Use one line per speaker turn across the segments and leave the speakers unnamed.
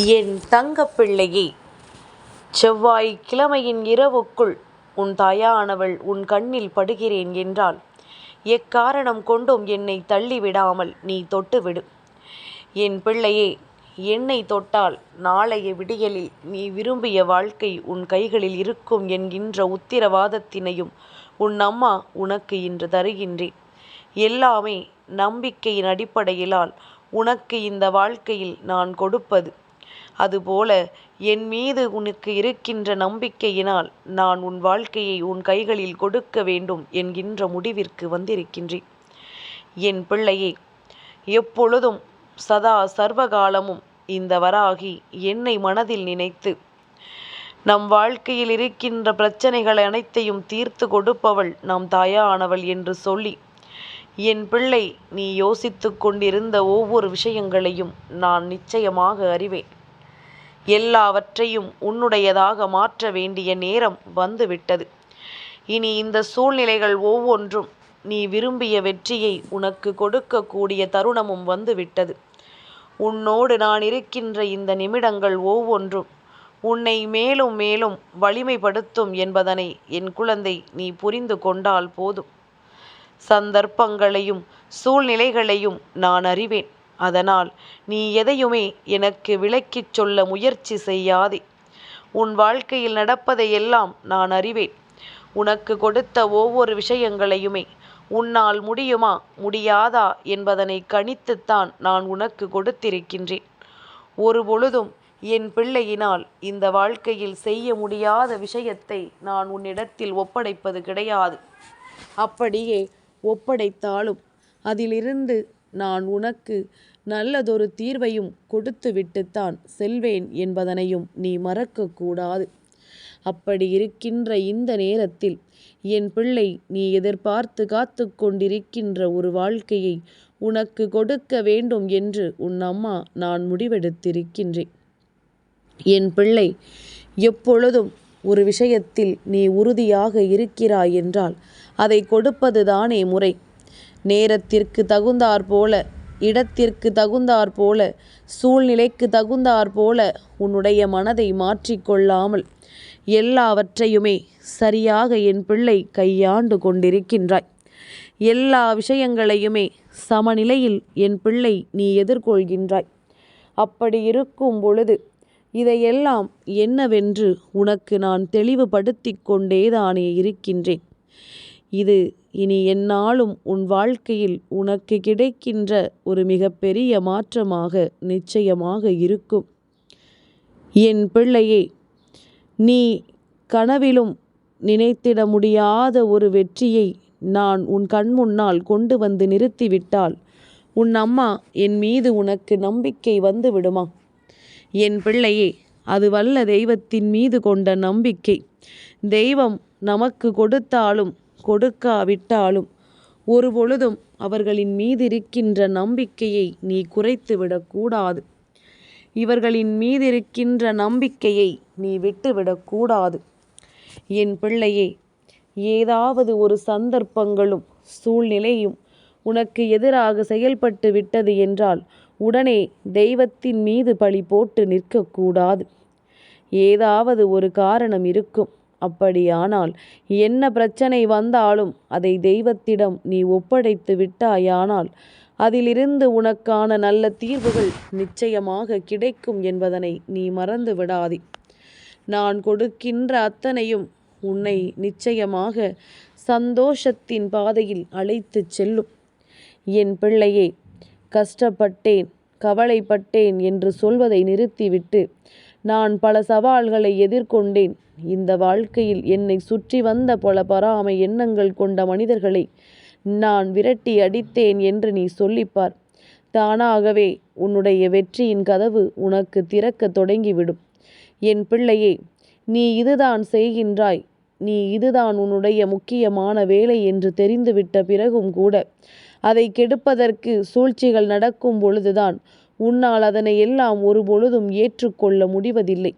என் தங்கப்பிள்ளையே செவ்வாய் கிழமையின் இரவுக்குள் உன் தாயானவள் உன் கண்ணில் படுகிறேன் என்றால் எக்காரணம் கொண்டும் என்னை தள்ளிவிடாமல் நீ தொட்டுவிடு. என் பிள்ளையே என்னை தொட்டால் நாளைய விடியலில் நீ விரும்பிய வாழ்க்கை உன் கைகளில் இருக்கும் என்கின்ற உத்திரவாதத்தினையும் உன் அம்மா உனக்கு இன்று தருகின்றேன். எல்லாமே நம்பிக்கையின் அடிப்படையிலால் உனக்கு இந்த வாழ்க்கையில் நான் கொடுப்பது. அதுபோல என் மீது உனக்கு இருக்கின்ற நம்பிக்கையினால் நான் உன் வாழ்க்கையை உன் கைகளில் கொடுக்க வேண்டும் என்கின்ற முடிவிற்கு வந்திருக்கின்றேன். என் பிள்ளையே எப்பொழுதும் சதா சர்வகாலமும் இந்த வராகி என்னை மனதில் நினைத்து நம் வாழ்க்கையில் இருக்கின்ற பிரச்சனைகள் அனைத்தையும் தீர்த்து கொடுப்பவள் நம் தாயானவள் என்று சொல்லி என் பிள்ளை நீ யோசித்துக் கொண்டிருந்த ஒவ்வொரு விஷயங்களையும் நான் நிச்சயமாக அறிவேன். எல்லாவற்றையும் உன்னுடையதாக மாற்ற வேண்டிய நேரம் வந்துவிட்டது. இனி இந்த சூழ்நிலைகள் ஒவ்வொன்றும் நீ விரும்பிய வெற்றியை உனக்கு கொடுக்கக்கூடிய தருணமும் வந்துவிட்டது. உன்னோடு நான் இருக்கின்ற இந்த நிமிடங்கள் ஒவ்வொன்றும் உன்னை மேலும் மேலும் வலிமைப்படுத்தும் என்பதனை என் குழந்தை நீ புரிந்து கொண்டால் போதும். சந்தர்ப்பங்களையும் சூழ்நிலைகளையும் நான் அறிவேன். அதனால் நீ எதையுமே எனக்கு விளக்கிச் சொல்ல முயற்சி செய்யாதே. உன் வாழ்க்கையில் நடப்பதையெல்லாம் நான் அறிவேன். உனக்கு கொடுத்த ஒவ்வொரு விஷயங்களையுமே உன்னால் முடியுமா முடியாதா என்பதனை கணித்துத்தான் நான் உனக்கு கொடுத்திருக்கின்றேன். ஒரு பொழுதும் என் பிள்ளையினால் இந்த வாழ்க்கையில் செய்ய முடியாத விஷயத்தை நான் உன்னிடத்தில் ஒப்படைப்பது கிடையாது. அப்படியே ஒப்படைத்தாலும் அதிலிருந்து நான் உனக்கு நல்லதொரு தீர்வையும் கொடுத்துவிட்டுத்தான் செல்வேன் என்பதனையும் நீ மறக்கக்கூடாது அப்படி இருக்கின்ற இந்த நேரத்தில் என் பிள்ளை நீ எதிர்பார்த்து காத்து கொண்டிருக்கின்ற ஒரு வாழ்க்கையை உனக்கு கொடுக்க வேண்டும் என்று உன் அம்மா நான் முடிவெடுத்திருக்கின்றேன். என் பிள்ளை எப்பொழுதும் ஒரு விஷயத்தில் நீ உறுதியாக இருக்கிறாய் என்றால் அதை கொடுப்பதுதானே முறை. நேரத்திற்குத் தகுந்தாற்போல போல தகுந்தாற்போல தகுந்தாற் தகுந்தாற்போல உன்னுடைய மனதை மாற்றிக்கொள்ளாமல் எல்லாவற்றையுமே சரியாக என் பிள்ளை கையாண்டு கொண்டிருக்கின்றாய். எல்லா விஷயங்களையுமே சமநிலையில் என் பிள்ளை நீ எதிர்கொள்கின்றாய். அப்படி இருக்கும் பொழுது இதையெல்லாம் என்னவென்று உனக்கு நான் தெளிவுபடுத்தி கொண்டேதானே இருக்கின்றேன். இது இனி எந்நாளும் உன் வாழ்க்கையில் உனக்கு கிடைக்கின்ற ஒரு மிகப்பெரிய மாற்றமாக நிச்சயமாக இருக்கும். என் பிள்ளையே நீ கனவிலும் நினைத்திட முடியாத ஒரு வெற்றியை நான் உன் கண்முன்னால் கொண்டு வந்து நிறுத்திவிட்டால் உன் அம்மா என் மீது உனக்கு நம்பிக்கை வந்துவிடுமா? என் பிள்ளையே அது வல்ல தெய்வத்தின் மீது கொண்ட நம்பிக்கை. தெய்வம் நமக்கு கொடுத்தாலும் கொடுக்காவிட்டாலும் ஒருபொழுதும் அவர்களின் மீதிருக்கின்ற நம்பிக்கையை நீ குறைத்து விடக்கூடாது இவர்களின் மீதிருக்கின்ற நம்பிக்கையை நீ விட்டுவிடக்கூடாது என் பிள்ளையே ஏதாவது ஒரு சந்தர்ப்பங்களும் சூழ்நிலையும் உனக்கு எதிராக செயல்பட்டு விட்டது என்றால் உடனே தெய்வத்தின் மீது பழி போட்டு நிற்கக்கூடாது ஏதாவது ஒரு காரணம் இருக்கும். அப்படியானால் என்ன பிரச்சனை வந்தாலும் அதை தெய்வத்திடம் நீ ஒப்படைத்து விட்டாயானால் அதிலிருந்து உனக்கான நல்ல தீர்வுகள் நிச்சயமாக கிடைக்கும் என்பதனை நீ மறந்து விடாதே. நான் கொடுக்கின்ற அத்தனையும் உன்னை நிச்சயமாக சந்தோஷத்தின் பாதையில் அழைத்துச் செல்லும். என் பிள்ளையே கஷ்டப்பட்டேன் கவலைப்பட்டேன் என்று சொல்வதை நிறுத்திவிட்டு நான் பல சவால்களை எதிர்கொண்டேன். இந்த வாழ்க்கையில் என்னை சுற்றி வந்த பல பராமை எண்ணங்கள் கொண்ட மனிதர்களை நான் விரட்டி அடித்தேன் என்று நீ சொல்லிப்பார் தானாகவே உன்னுடைய வெற்றியின் கதவு உனக்கு திறக்கத் தொடங்கிவிடும். என் பிள்ளையே நீ இதுதான் செய்கின்றாய் நீ இதுதான் உன்னுடைய முக்கியமான வேலை என்று தெரிந்துவிட்ட பிறகும் கூட அதை கெடுப்பதற்கு சூழ்ச்சிகள் நடக்கும் பொழுதுதான் உன்னால் அதனை எல்லாம் ஒருபொழுதும் ஏற்றுக்கொள்ள முடிவதில்லை.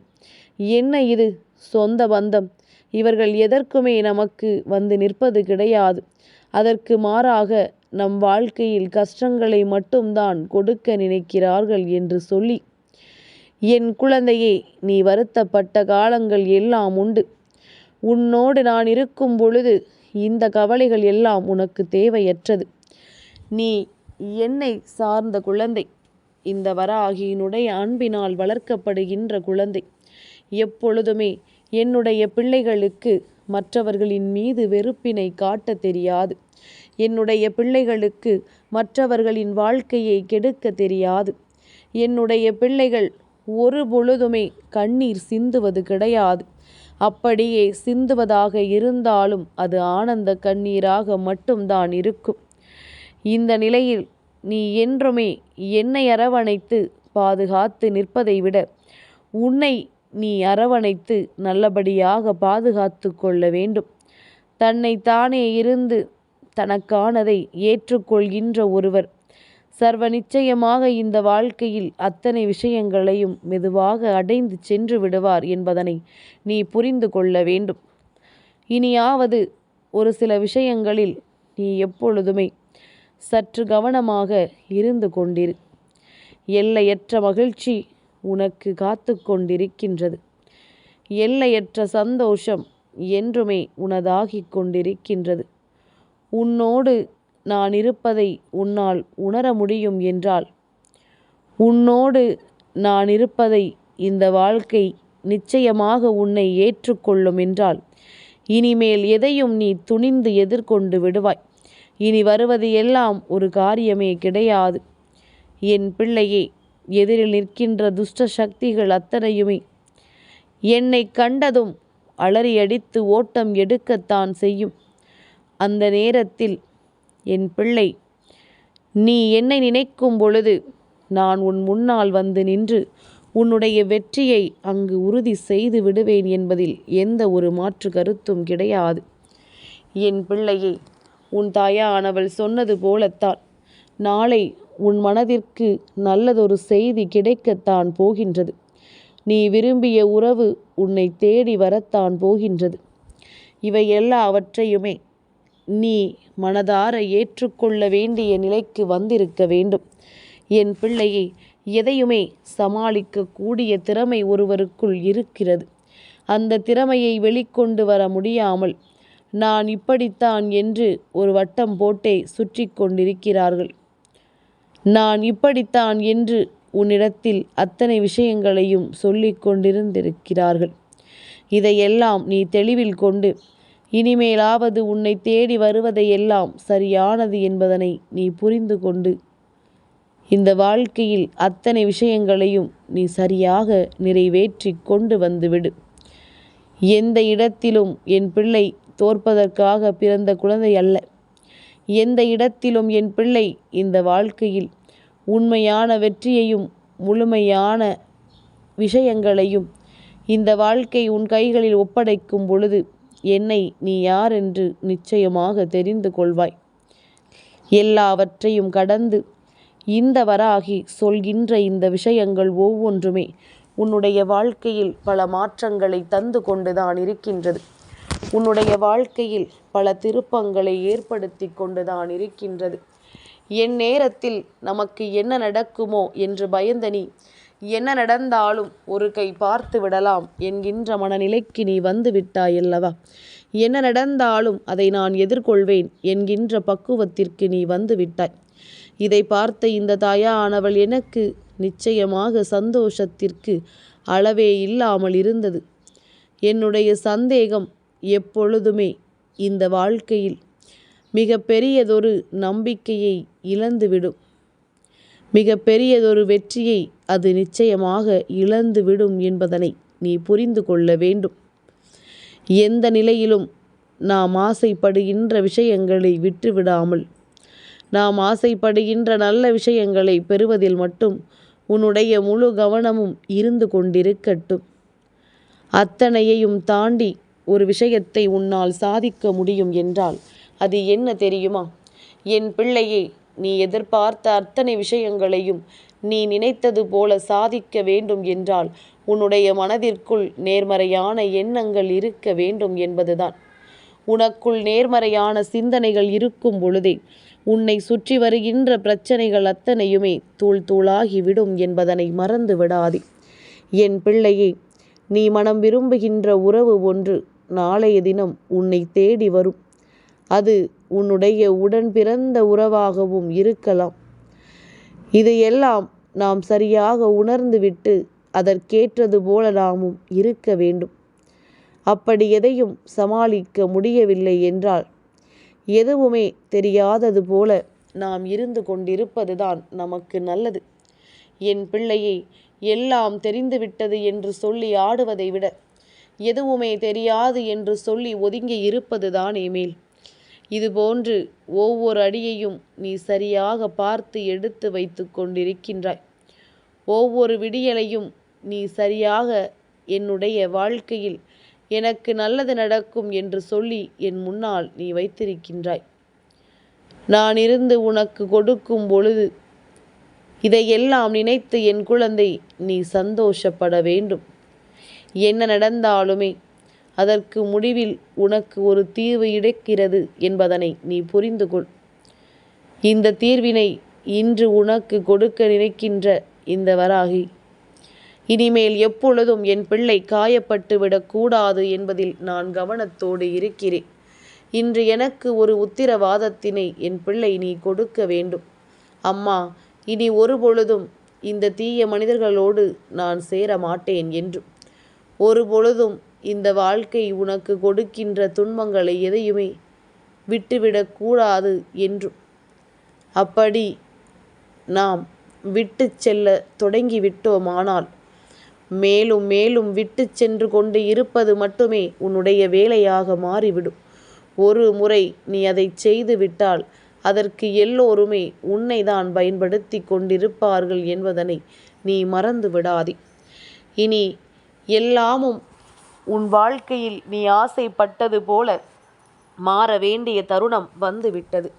என்ன இது? சொந்த பந்தம். இவர்கள் எதற்குமே நமக்கு வந்து நிற்பது கிடையாது. அதற்கு மாறாக நம் வாழ்க்கையில் கஷ்டங்களை மட்டும்தான் கொடுக்க நினைக்கிறார்கள் என்று சொல்லி என் குழந்தையே நீ வருத்தப்பட்ட காலங்கள் எல்லாம் உண்டு. உன்னோடு நான் இருக்கும் பொழுது இந்த கவலைகள் எல்லாம் உனக்கு தேவையற்றது. நீ என்னை சார்ந்த குழந்தை. இந்த வராகியினுடைய அன்பினால் வளர்க்கப்படுகின்ற குழந்தை. எப்பொழுதுமே என்னுடைய பிள்ளைகளுக்கு மற்றவர்களின் மீது வெறுப்பினை காட்ட தெரியாது. என்னுடைய பிள்ளைகளுக்கு மற்றவர்களின் வாழ்க்கையை கெடுக்க தெரியாது. என்னுடைய பிள்ளைகள் ஒரு பொழுதுமே கண்ணீர் சிந்துவது கிடையாது. அப்படியே சிந்துவதாக இருந்தாலும் அது ஆனந்த கண்ணீராக மட்டும்தான் இருக்கும். இந்த நிலையில் நீ என்றுமே என்னை அரவணைத்து பாதுகாத்து நிற்பதை விட உன்னை நீ அரவணைத்து நல்லபடியாக பாதுகாத்து கொள்ள வேண்டும். தன்னை தானே இருந்து தனக்கானதை ஏற்றுக்கொள்கின்ற ஒருவர் சர்வ நிச்சயமாக இந்த வாழ்க்கையில் அத்தனை விஷயங்களையும் மெதுவாக அடைந்து சென்று விடுவார் என்பதனை நீ புரிந்து கொள்ள வேண்டும். இனியாவது ஒரு சில விஷயங்களில் நீ எப்பொழுதுமே சற்று கவனமாக இருந்து கொண்டிரு. எல்லையற்ற மகிழ்ச்சி உனக்கு காத்து கொண்டிருக்கின்றது. எல்லையற்ற சந்தோஷம் என்றுமே உனதாகிக் கொண்டிருக்கின்றது. உன்னோடு நான் இருப்பதை உன்னால் உணர முடியும் என்றால் உன்னோடு நான் இருப்பதை இந்த வாழ்க்கை நிச்சயமாக உன்னை ஏற்றுக்கொள்ளும் என்றால் இனிமேல் எதையும் நீ துணிந்து எதிர்கொண்டு விடுவாய். இனி வருவது எல்லாம் ஒரு காரியமே கிடையாது. என் பிள்ளையே எதிரில் நிற்கின்ற துஷ்ட சக்திகள் அத்தனையுமே. என்னை கண்டதும் அலறியடித்து ஓட்டம் எடுக்கத்தான் செய்யும். அந்த நேரத்தில் என் பிள்ளை நீ என்னை நினைக்கும் பொழுது நான் உன் முன்னால் வந்து நின்று உன்னுடைய வெற்றியை அங்கு உறுதி செய்து விடுவேன் என்பதில் எந்த ஒரு மாற்று கருத்தும் கிடையாது. என் பிள்ளையை உன் தாயானவள் சொன்னது போலத்தான். நாளை உன் மனதிற்கு நல்லதொரு செய்தி கிடைக்கத்தான் போகின்றது. நீ விரும்பிய உறவு உன்னை தேடி வரத்தான் போகின்றது. இவை எல்லாவற்றையுமே நீ மனதார ஏற்றுக்கொள்ள வேண்டிய நிலைக்கு வந்திருக்க வேண்டும். என் பிள்ளையை எதையுமே சமாளிக்க கூடிய திறமை ஒருவருக்குள் இருக்கிறது. அந்த திறமையை வெளிக்கொண்டு வர முடியாமல் நான் இப்படித்தான் என்று ஒரு வட்டம் போட்டே சுற்றி கொண்டிருக்கிறார்கள். நான் இப்படித்தான் என்று உன்னிடத்தில் அத்தனை விஷயங்களையும் சொல்லிக் கொண்டிருந்திருக்கிறார்கள். இதையெல்லாம் நீ தெளிவில் கொண்டு இனிமேலாவது உன்னை தேடி வருவதையெல்லாம் சரியானது என்பதனை நீ புரிந்து கொண்டு இந்த வாழ்க்கையில் அத்தனை விஷயங்களையும் நீ சரியாக நிறைவேற்றி கொண்டு வந்துவிடு எந்த இடத்திலும் என் பிள்ளை தோற்பதற்காக பிறந்த குழந்தை அல்ல. எந்த இடத்திலும் என் பிள்ளை இந்த வாழ்க்கையில் உண்மையான வெற்றியையும் முழுமையான விஷயங்களையும் இந்த வாழ்க்கை உன் கைகளில் ஒப்படைக்கும் பொழுது என்னை நீ யார் என்று நிச்சயமாக தெரிந்து கொள்வாய். எல்லாவற்றையும் கடந்து இந்த வராகி சொல்கின்ற இந்த விஷயங்கள் ஒவ்வொன்றுமே உன்னுடைய வாழ்க்கையில் பல மாற்றங்களை தந்து கொண்டுதான் இருக்கின்றது. உன்னுடைய வாழ்க்கையில் பல திருப்பங்களை ஏற்படுத்தி கொண்டுதான் இருக்கின்றது. என் நேரத்தில் நமக்கு என்ன நடக்குமோ என்று பயந்த நீ என்ன நடந்தாலும் ஒரு கை பார்த்து விடலாம் என்கின்ற மனநிலைக்கு நீ வந்து விட்டாய் அல்லவா என்ன நடந்தாலும் அதை நான் எதிர்கொள்வேன் என்கின்ற பக்குவத்திற்கு நீ வந்து விட்டாய். இதை பார்த்த இந்த தாயானவள் எனக்கு நிச்சயமாக சந்தோஷத்திற்கு அளவே இல்லாமல் இருந்தது. என்னுடைய சந்தேகம் எப்பொழுதுமே இந்த வாழ்க்கையில் மிக பெரியதொரு நம்பிக்கையை இழந்துவிடும். மிக பெரியதொரு வெற்றியை அது நிச்சயமாக இழந்துவிடும் என்பதனை நீ புரிந்து கொள்ள வேண்டும். எந்த நிலையிலும் நாம் ஆசைப்படுகின்ற விஷயங்களை விட்டுவிடாமல் நாம் ஆசைப்படுகின்ற நல்ல விஷயங்களை பெறுவதில் மட்டும் உன்னுடைய முழு கவனமும் இருந்து கொண்டிருக்கட்டும். அத்தனையையும் தாண்டி ஒரு விஷயத்தை உன்னால் சாதிக்க முடியும் என்றால் அது என்ன தெரியுமா? என் பிள்ளையே நீ எதிர்பார்த்த அத்தனை விஷயங்களையும் நீ நினைத்தது போல சாதிக்க வேண்டும் என்றால் உன்னுடைய மனதிற்குள் நேர்மறையான எண்ணங்கள் இருக்க வேண்டும் என்பதுதான். உனக்குள் நேர்மறையான சிந்தனைகள் இருக்கும் பொழுதே உன்னை சுற்றி வருகின்ற பிரச்சனைகள் அத்தனையுமே தூள் தூளாகிவிடும் என்பதனை மறந்து விடாதே என் பிள்ளையே நீ மனம் விரும்புகின்ற உறவு ஒன்று நாளைய தினம் உன்னை தேடி வரும். அது உன்னுடைய உடன் பிறந்த உறவாகவும் இருக்கலாம். இதையெல்லாம் நாம் சரியாக உணர்ந்துவிட்டு அதற்கேற்றது போல நாமும் இருக்க வேண்டும். அப்படி எதையும் சமாளிக்க முடியவில்லை என்றால் எதுவுமே தெரியாதது போல நாம் இருந்து கொண்டிருப்பதுதான் நமக்கு நல்லது. என் பிள்ளையை எல்லாம் தெரிந்துவிட்டது என்று சொல்லி ஆடுவதை விட எதுவுமே தெரியாது என்று சொல்லி ஒதுங்கி இருப்பதுதான் மேல் இதுபோன்று ஒவ்வொரு அடியையும் நீ சரியாக பார்த்து எடுத்து வைத்து கொண்டிருக்கின்றாய். ஒவ்வொரு விடியலையும் நீ சரியாக என்னுடைய வாழ்க்கையில் எனக்கு நல்லது நடக்கும் என்று சொல்லி என் முன்னால் நீ வைத்திருக்கின்றாய். நான் இருந்து உனக்கு கொடுக்கும் பொழுது இதையெல்லாம் நினைத்து என் குழந்தை நீ சந்தோஷப்பட வேண்டும். என்ன நடந்தாலுமே அதற்கு முடிவில் உனக்கு ஒரு தீர்வு கிடைக்கிறது என்பதனை நீ புரிந்து கொள். இந்த தீர்வினை இன்று உனக்கு கொடுக்க நினைக்கின்ற இந்த வராகி இனிமேல் எப்பொழுதும் என் பிள்ளை காயப்பட்டு விடக்கூடாது என்பதில் நான் கவனத்தோடு இருக்கிறேன். இன்று எனக்கு ஒரு உத்திரவாதத்தினை என் பிள்ளை நீ கொடுக்க வேண்டும். அம்மா இனி ஒரு பொழுதும் இந்த தீய மனிதர்களோடு நான் சேர மாட்டேன் என்றும் ஒரு பொழுதும் இந்த வாழ்க்கை உனக்கு கொடுக்கின்ற துன்பங்களை எதையுமே விட்டுவிடக்கூடாது என்றும் அப்படி நாம் விட்டு செல்ல தொடங்கிவிட்டோமானால் மேலும் மேலும் விட்டு சென்று கொண்டு இருப்பது மட்டுமே உன்னுடைய வேலையாக மாறிவிடும். ஒரு முறை நீ அதை செய்து விட்டால் அதற்கு எல்லோருமே உன்னை தான் பயன்படுத்தி கொண்டிருப்பார்கள் என்பதனை நீ மறந்து விடாதே. இனி எல்லாமும் உன் வாழ்க்கையில் நீ ஆசைப்பட்டது போல மாற வேண்டிய தருணம் வந்துவிட்டது.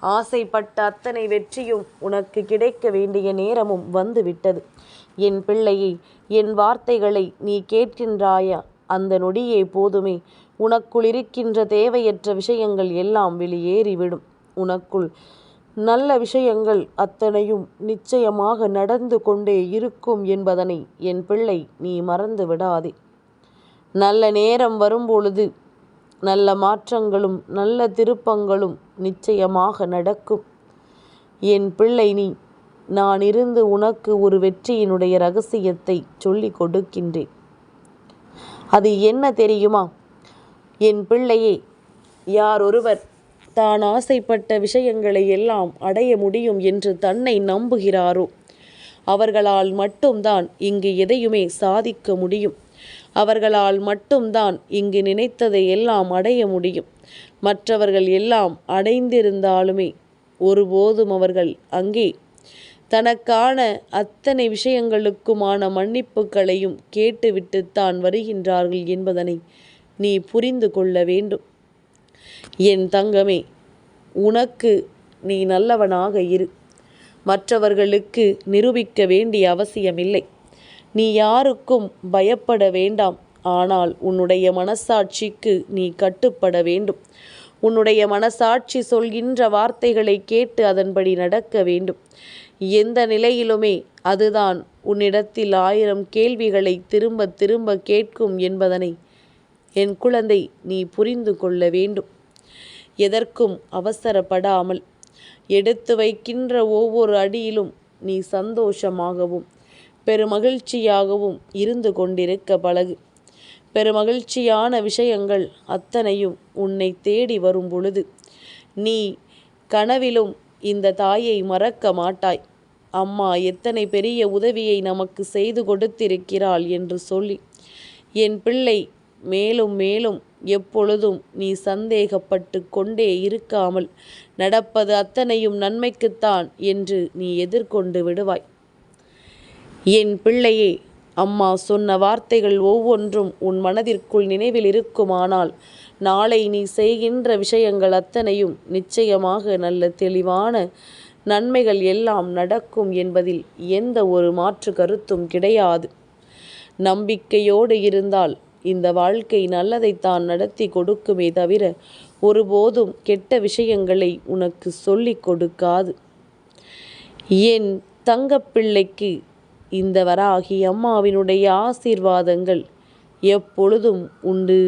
ஆசைப்பட்ட அத்தனை வெற்றியும் உனக்கு கிடைக்க வேண்டிய நேரமும் வந்துவிட்டது. என் பிள்ளையை என் வார்த்தைகளை நீ கேட்கின்றாயா? அந்த நொடியே போதுமே. உனக்குள் இருக்கின்ற தேவையற்ற விஷயங்கள் எல்லாம் வெளியேறிவிடும். உனக்குள் நல்ல விஷயங்கள் அத்தனையும் நிச்சயமாக நடந்து கொண்டே இருக்கும் என்பதனை என் பிள்ளை நீ மறந்து விடாதே. நல்ல நேரம் வரும்பொழுது நல்ல மாற்றங்களும் நல்ல திருப்பங்களும் நிச்சயமாக நடக்கும். என் பிள்ளை நீ நான் இருந்து உனக்கு ஒரு வெற்றியினுடைய ரகசியத்தை சொல்லிக் கொடுக்கின்றேன். அது என்ன தெரியுமா? என் பிள்ளையே யார் ஒருவர் தான் ஆசைப்பட்ட விஷயங்களை எல்லாம் அடைய முடியும் என்று தன்னை நம்புகிறாரோ? அவர்களால் மட்டும்தான் இங்கு எதையுமே சாதிக்க முடியும். அவர்களால் மட்டும்தான் இங்கு நினைத்ததை எல்லாம் அடைய முடியும். மற்றவர்கள் எல்லாம் அடைந்திருந்தாலுமே ஒருபோதும் அவர்கள் அங்கே தனக்கான அத்தனை விஷயங்களுக்குமான மன்னிப்புகளையும் கேட்டுவிட்டுத்தான் வருகின்றார்கள் என்பதனை நீ புரிந்து கொள்ள வேண்டும். என் தங்கமே உனக்கு நீ நல்லவனாக இரு. மற்றவர்களுக்கு நிரூபிக்க வேண்டிய அவசியமில்லை. நீ யாருக்கும் பயப்பட வேண்டாம். ஆனால் உன்னுடைய மனசாட்சிக்கு நீ கட்டுப்பட வேண்டும். உன்னுடைய மனசாட்சி சொல்கின்ற வார்த்தைகளை கேட்டு அதன்படி நடக்க வேண்டும். எந்த நிலையிலுமே அதுதான் உன்னிடத்தில் ஆயிரம் கேள்விகளை திரும்ப திரும்ப கேட்கும் என்பதனை என் குழந்தை நீ புரிந்து கொள்ள வேண்டும். எதற்கும் அவசரப்படாமல் எடுத்து வைக்கின்ற ஒவ்வொரு அடியிலும் நீ சந்தோஷமாகவும் பெருமகிழ்ச்சியாகவும் இருந்து கொண்டிருக்க பழகு. பெருமகிழ்ச்சியான விஷயங்கள் அத்தனையும் உன்னை தேடி வரும் பொழுது நீ கனவிலும் இந்த தாயை மறக்க மாட்டாய். அம்மா எத்தனை பெரிய உதவியை நமக்கு செய்து கொடுத்திருக்கிறாள் என்று சொல்லி என் பிள்ளை மேலும் மேலும் எப்பொழுதும் நீ சந்தேகப்பட்டு கொண்டே இருக்காமல் நடப்பது அத்தனையும் நன்மைக்குத்தான் என்று நீ எதிர்கொண்டு விடுவாய். என் பிள்ளையே அம்மா சொன்ன வார்த்தைகள் ஒவ்வொன்றும் உன் மனதிற்குள் நினைவில் இருக்குமானால் நாளை நீ செய்கின்ற விஷயங்கள் அத்தனையும் நிச்சயமாக நல்ல தெளிவான நன்மைகள் எல்லாம் நடக்கும் என்பதில் எந்த ஒரு மாற்று கருத்தும் கிடையாது. நம்பிக்கையோடு இருந்தால் இந்த வாழ்க்கை நல்லதைத்தான் நடத்தி கொடுக்குமே தவிர ஒருபோதும் கெட்ட விஷயங்களை உனக்கு சொல்லிக் கொடுக்காது. என் தங்கப்பிள்ளைக்கு இந்த வராகி அம்மாவினுடைய ஆசீர்வாதங்கள் எப்பொழுதும் உண்டு.